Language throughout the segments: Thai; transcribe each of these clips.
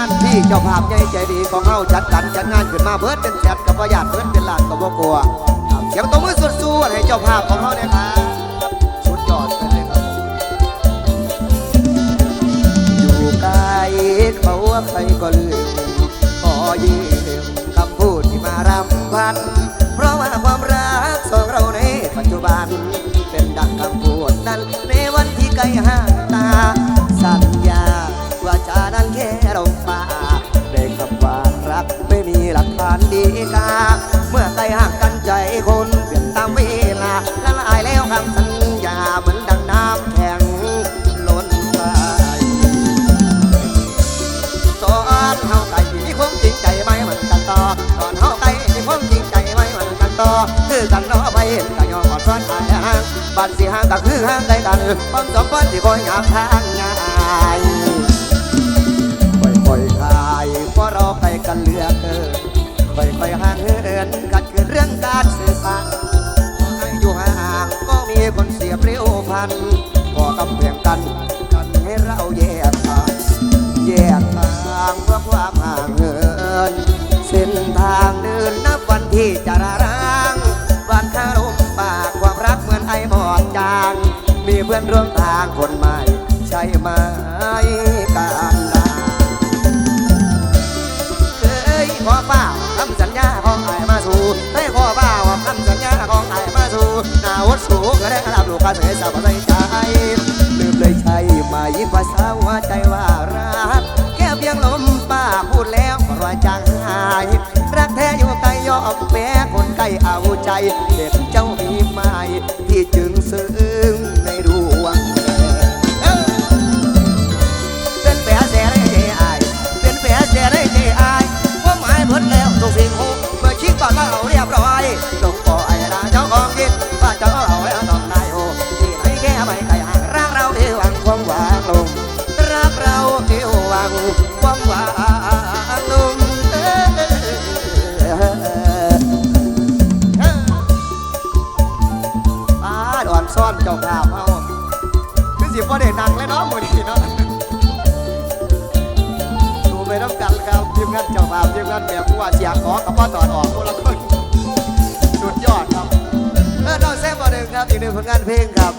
านที่เจ้าภาพใหญ่ใจดีของเราจัดกันจัดงานขึ้นมาเบิดเป็นแสนกับประหยัดเบิดเป็นล้านกับบ่กลัวครับเสียงตบมือสุดๆให้เจ้าภาพของเราเนี่ยครับสุดยอดไปเลยครับอยู่ไกลเขาว่าใครก็ลืมขอยืมคำพูดที่มารำพัน เพราะว่าความรักสองเราในปัจจุบัน เป็นดังคำพูดนั้นในวันที่ไกลห่างตา กา เมื่อไกลห่างกันใจคนเปลี่ยนตามเวลาละลายแล้วคำสัญญาเหมือนดังน้ำแข็งล้นไปตอนเฮาไก่มีความจริงใจไหมมันกันต่อตอนเฮาไก่มีความจริงใจไหมมันกันต่อคือกันเนาะไปเห็นกันยอมอดซ้อนทายห่างบัดสิห่างก็คือห่างไกลกันความสองคนที่คอยหยาบทางง่ายค่อยๆคลายเพราะเราไปกันเหลือก ค่อยๆห่างเหินกัดเกิดเรื่องการสื่อสารขอให้อยู่ห่างก็มีคนเสียเปรี้ยวพันพอกำเพียงกันกันให้เราแยกทางแยกทางเพื่อความห่างเหินเส้นทางเดินนับวันที่จะร,ร้างวันคาลมปากความรักเหมือนไอหมอกจาง มีเพื่อนร่วมทางคนใหม่ใช่ไหม ลูกกระเสยสาวใส่ใจลืมเลยใช่ไหมภาษา ซ่อนเจ้าภาพเฮาคือสิบ่ได้นั่งเลยเนาะมื้อนี้เนาะดูไปน้ำกันครับทีมงานเจ้าภาพทีมงานแบบผู้ว่าเสียงขอกับพ่อตอนออกคนละคนสุดยอดครับเออน้องแซมบอหนึ่งครับอีกหนึ่งผลงานเพลงครับ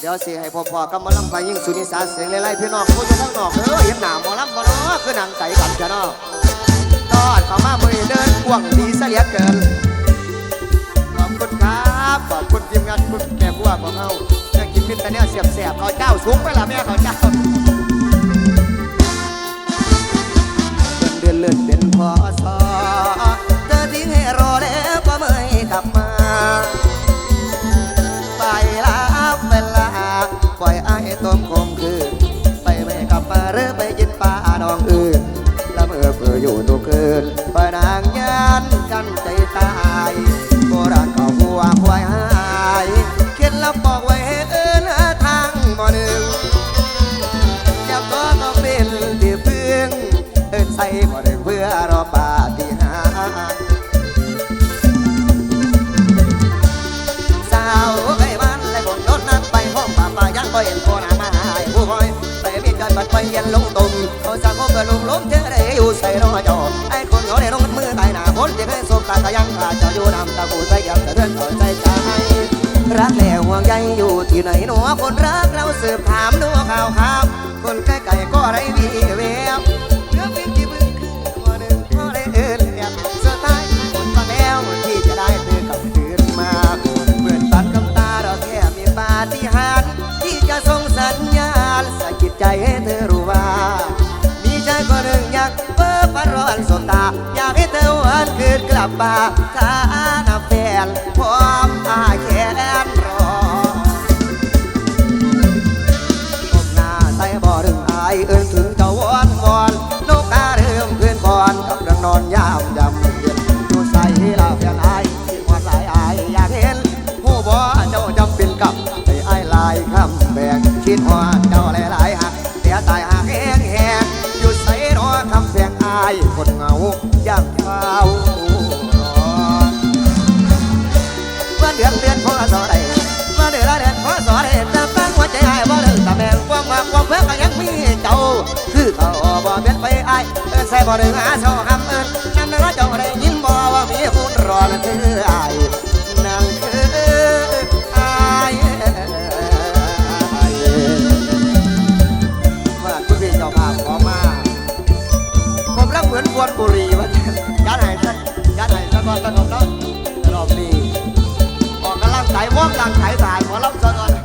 เดี๋ยวสิให้พ่อพ่อๆกำมะลำไปยิ่งสุนิสาเสียงไล่ๆพี่น้องผู้จะทั้งนอกเออเห็นหนามอลำบ่เนาะคือหนังไก่กันจ้ะเนาะตอนเข้ามามือนี้เดินกว่างดีเสียเกินขอบคุณครับ ขอบคุณทีมงานคุณแม่ผู้ว่าของเฮาเรื่องกินมิตรแต่เนี่ยเสียบแสบเขาเจ้าสูงไปละแม่เขาเจ้าเดือนเลื่อนเป็นพอสอ เย็นลงตุ่มเขาสั่งเขาเกิดลุงล้มเจอได้อยู่ใส่รอจอไอ้คนเขาได้ลงมือตายหน้าคนที่เคยสบตาตายังขาดจะอยู่นำตะกูใจยับจะเพื่อนต่อใจใจรักแล้วห่วงใยอยู่ที่ไหนหนอคนรักเราสืบถามดูข่าวข่าว วนคืนกลับมาถ้านาแฟนพร้อมอาแขนรอผมหน้าใส่บ่อถึงอายเอิ้นถึงเจ้าวอนวอนนกกาเริ่มเพื่อนก่อนกับรื่องนอนยามยำเย็นดูใส่ลาแฟนอายที่หัวสายอายอยากเห็นผู้บ่เจ้าจำเป็นกับให้อายลายคำแบกคิดหัวเจ้าหลายๆหักเสียตายหักแหงแหงอยู่ใส่รอคำแพงอายคน เพื่อก็ยังมีเจ้า คือเขาบ่เปลี่ยนไปไอายเออส่บ่ไดึงหาเช้าคำเอิญนั่นนะเจ้าได้ยินบ่ว่ามีคนรอนั่นคือไอายนั่นคือไอายว่าคุณพี่เจ้าภาพขอมา ผมรักเหมือนกวนบุรีวะยัดไหนสักยัดไหนสักก่อนสนุกแล้วรอบนี้ออกกำลังกายว่อมร่างกายสายหมอลำซะก่อน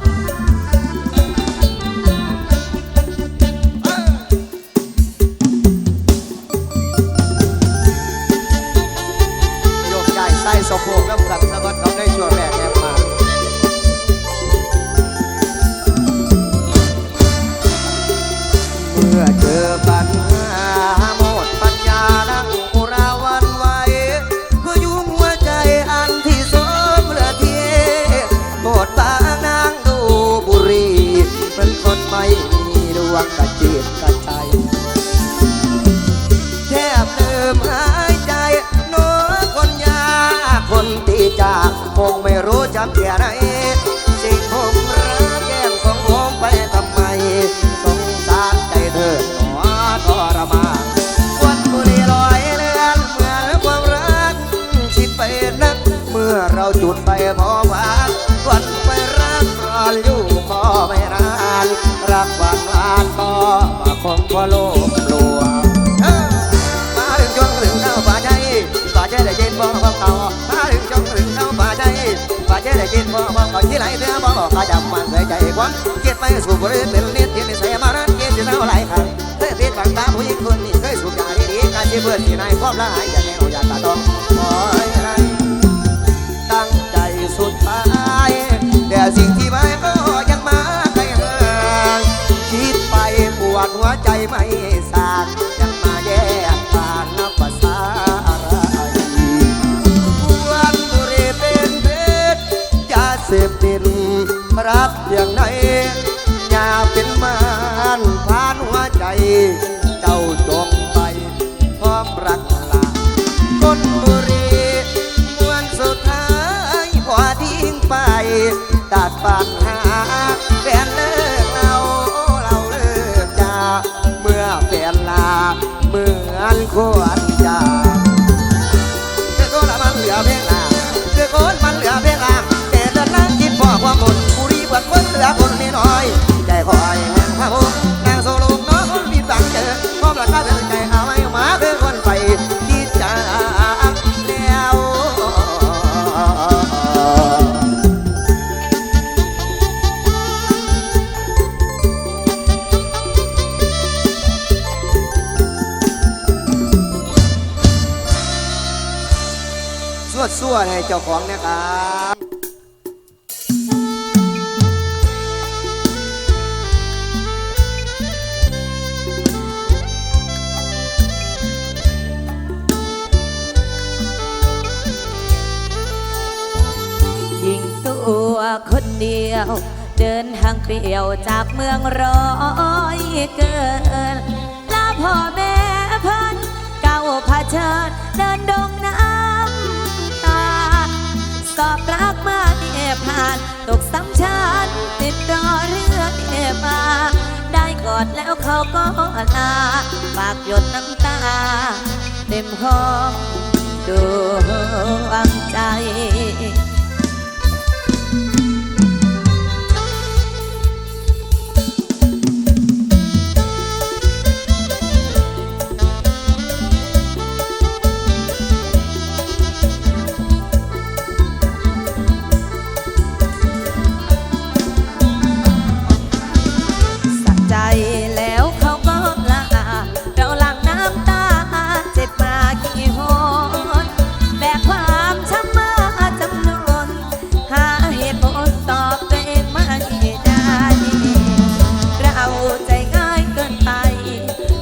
เราจุดไฟพอหวานวันไฟรักรอนอยู่พอไม่นาน รักหวานหวานก็มาคงพอโลกลวงมาถึงช่วงถึงเข้าป่าใจป่าใจได้ยินบ่ของเขามาถึงช่วงถึงเข้าป่าใจป่าใจได้ยินบ่ของเขาที่ไหลเรือบ่ข้าจำมันใส่ใจกว่าเกียดไปสู่บริเวณเป็นเลียดที่นิสัยมารันเกียดจะเท่าไรครับเคยติดบังตาผู้หญิงคนนี้เคยสูบยาดีๆการที่เพื่อนที่นายความละหายอย่าแน่ สุดท้าย แต่สิ่งที่ไม่ก็ยังมาไกลห่างคิดไปปวดหัวใจไม่สางยังมาแยกทางนับภาษาอะไรวันบุรีเป็นเพชรยาเสพติดรักอย่างไหนอย่าเป็นมารผ่านหัวใจ เจ้าจง ปัญหาแฟนเลิกเราเราเลิกจาเมื่อแฟนลาเหมือนควร สวดสวให้เจ้าของนะครับยิงตัวคนเดียว เดินทางเปลี่ยวจากเมืองร้อยเกินลาพ่อแม่พันเก้าผาเชิญเดินดงน้ำตา กอบรักมาที่ผ่าน ตกซ้ำชันติดรอเรือเอมา ได้กอดแล้วเขาก็ลา ปากหยดน้ำตา เต็มห้องดวงใจ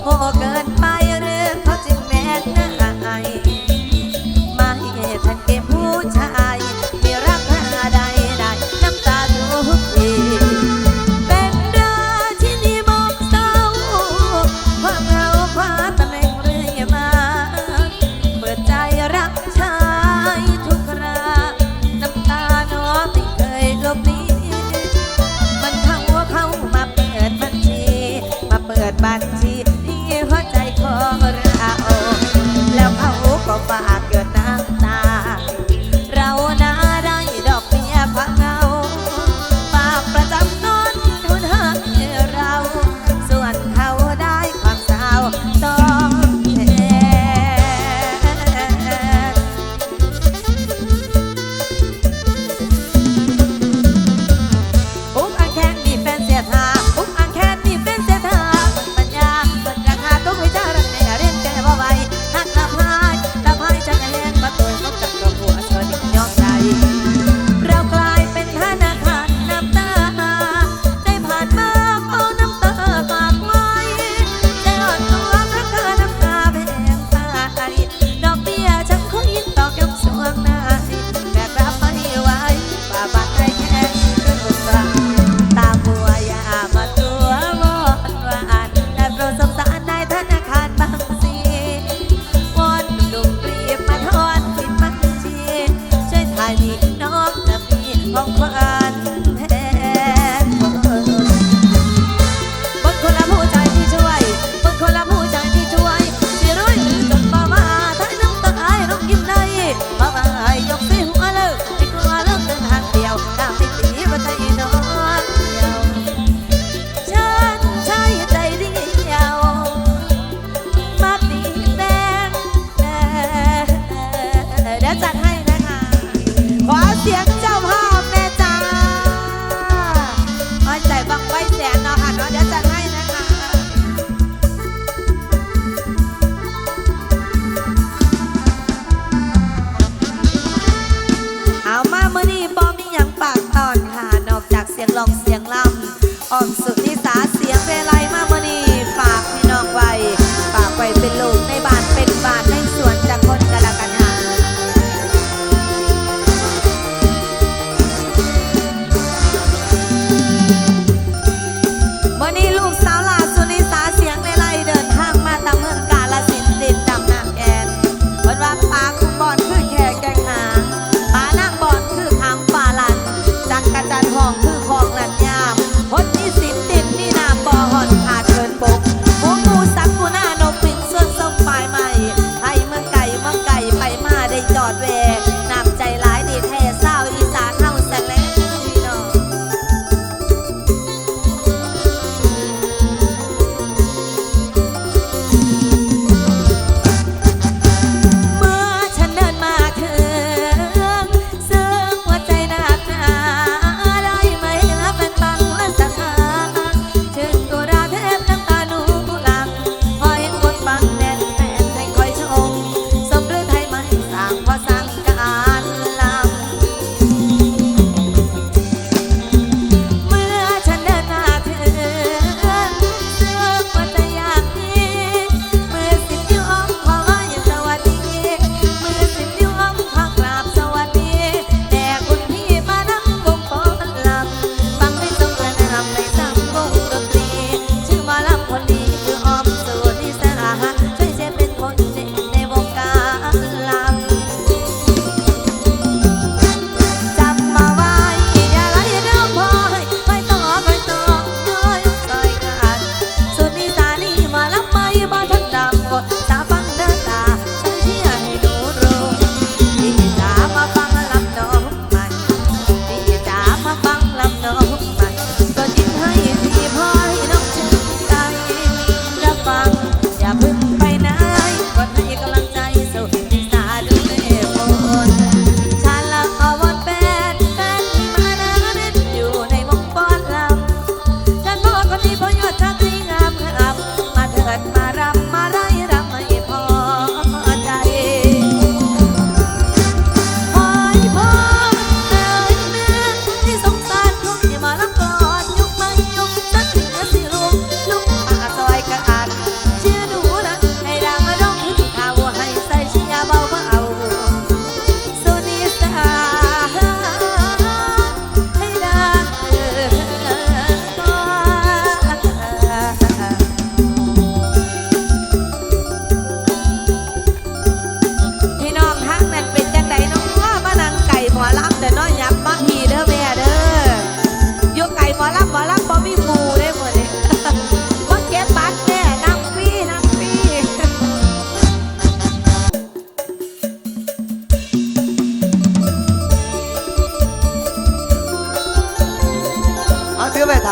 roga.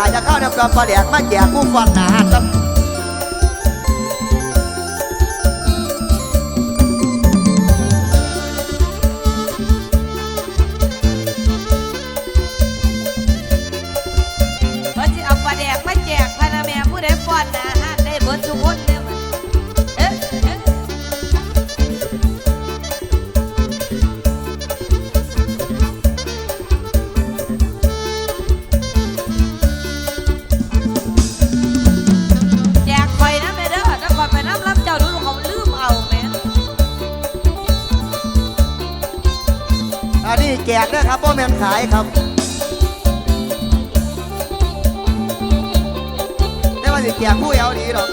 ายเข้าน้ำกระปลาแดกมาแจกผู้ฟันหนาค นนี้แจกด้อครับพ่อแม่นขายครับได้ว่าสิแจกผู้เอวดีหรอก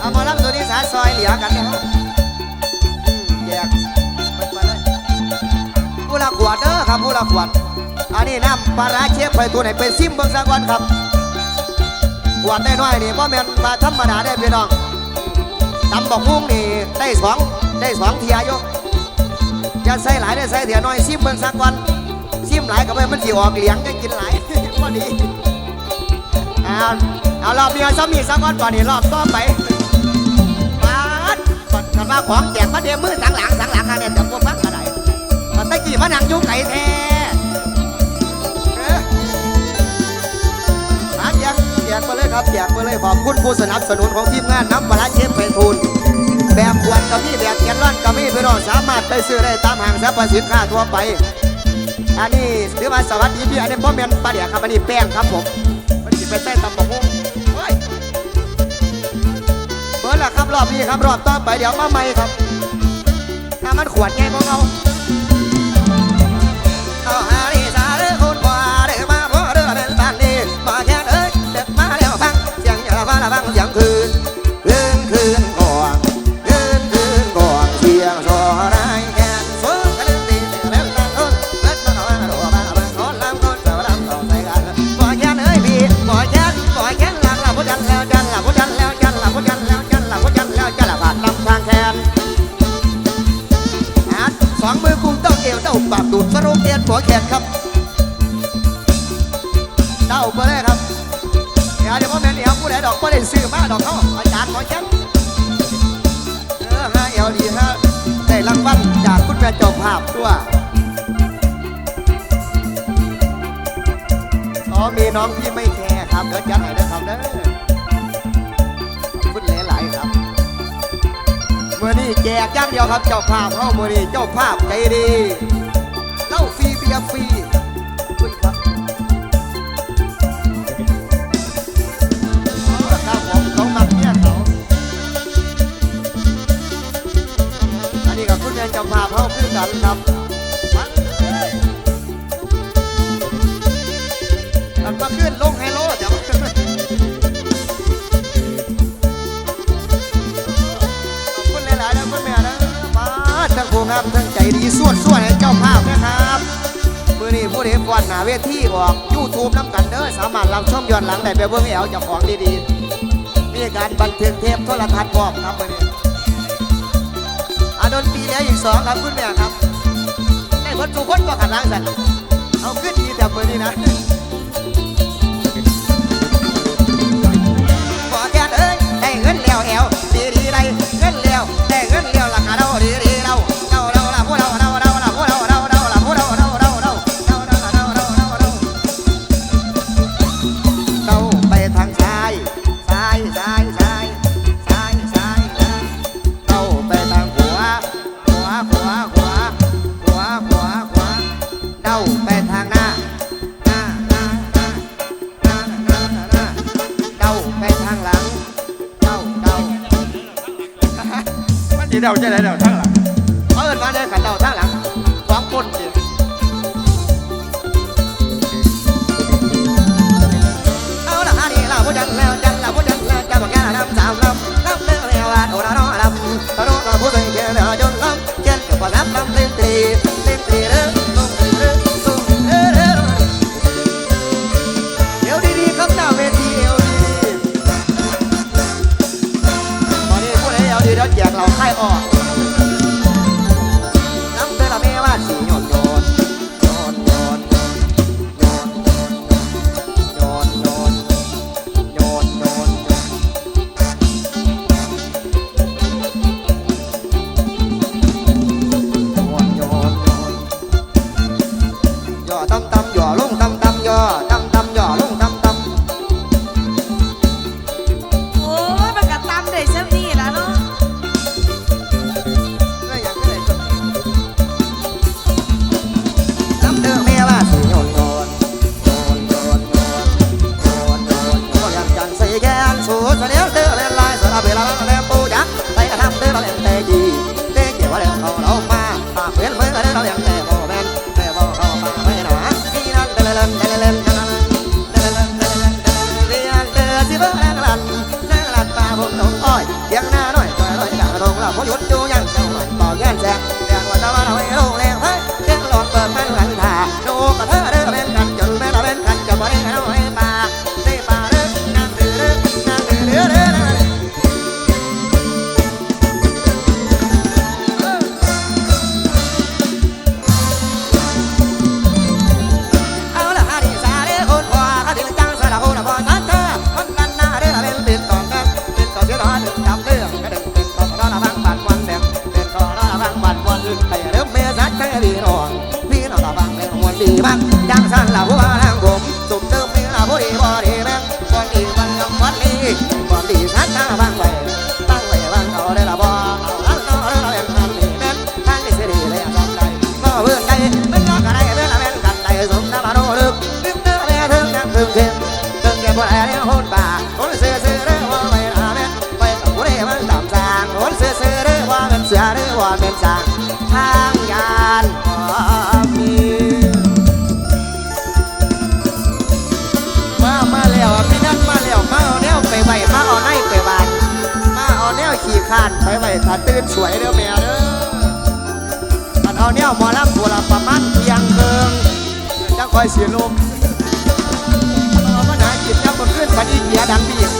เอามารับตัวนี้สาซอยเหลียกันนะครับแจกมันมาเลยผู้ละขวดเด้อครับผู้ละขวดอันนี้น้ำปลาร้าเชฟไปตัวไหนไปซิมเบิ่งสักวันครับขวดได้น้อยนี่พ่อแม่นมาธรรมดาได้พี่น้องตำบอกพุ่งนี่ได้สองได้สองเทียยก อย่าใส่หลายได้ใส่เถียน้อยซิมเบิ่งสักวันซิมหลายก็ไม่มันสิออกเหลียงจะกินหลายพอดีเอาเอารอบนี้เอาซ้ำอีกสักวันก่อนนี่รอบต่อไปปาดกันว่าของแจกมาเดียวมือสังหลังสังหลังอันเนี่ยจะพวกฟังกันไหนมันตะกี้มานั่งยุ่ไก่แท้เอ้อมาแจกแจกไปเลยครับแจกไปเลยขอบคุณผู้สนับสนุนของทีมงานน้ำปลาร้าเชฟไปทูล แบบขวดก็มีแบบแกนลอนก็มีพี่น้องสามารถไปซื้อได้ตามห้างสรรพสินค้าทั่วไป อันนี้ถือว่าสวัสดีพี่อันนี้พ่อแม่นปลาเดียครับอันนี้แป้งครับผมมันสิไปใต้ตำบักหุ่งเฮ้ยเบิร์ละครับรอบนี้ครับรอบต่อไปเดี๋ยวมาใหม่ครับถ้ามันขวดไงพวกเรา สรุปเตียนหัวแขนครับเต้าไปเลยครับเดี๋ยวเดี๋ยวพ่อแม่นเดี๋ยผู้ใดดอกก็ได้ซื้อมาดอกเขาอาจารย์ขอแชมป์เออฮะเอวดีฮะได้รางวัลจากคุณแม่จ้าภาพด้วยอ๋อมีน้องพี่ไม่แคร์ครับเดี๋ยวจัดให้ด้วยครับเด้อขอบคุณหลายๆครับเมื่อนี้แจกอย่างเดียวครับเจ้าภาพเข้าเมื่อนี้เจ้าภาพใจดี ยฟรีคุณครับอ๋อครับผมเขามักเนี่ยเขาอันนี้กับคุณแม่จ้าภาเข้าคือกันครับ ผู้ใดก่อนหน้าเวทีออกยูทูบน้ำกันเด้อสามารถรับชมย้อนหลังได้ไปเบิ่งแอวจะของดีๆ มีการบันทึกเทปโทรทัศน์พร้อมครับวันนี้อาดนปีแล้วอีกสองครับคุณแม่ครับได้คนทุกคนก็ขัดล้างสันเอาขึ้นดีแต่มือนี้นะ તારો રાઘો થઈ ગયા ถ้าตื่นสวยเด้อแม่เด้อมันเอาเนี่ยหมอลำบัวละประมาณเพียงเกิงจังคอยเสียลมเอามาหากินจังบนขึ้นปันอีเกียดังบีบ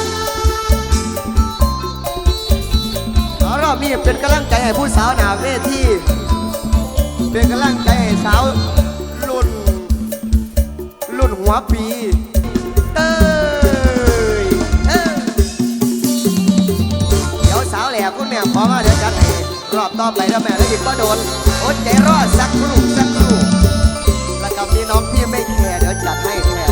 เอารอบนี้เป็นกำลังใจให้ผู้สาวหนาเวทีเป็นกำลังใจให้สาวรุ่น รุ่นหัวปี พร้อมาเดี๋ยวจัดให้รอบต่อไปแล้วแม่แล้วอีกก็โดนอดใจรอดสักครู่สักครู่แล้วกับพี่น้องพี่ไม่แคร์เดี๋ยวจัดให้แคร์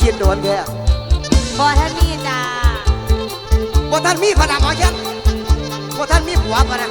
คิดโดนแค่บอท่านมีจ้าบอท่านมีพนักหมอแค่บอท่านมีผัวพนัก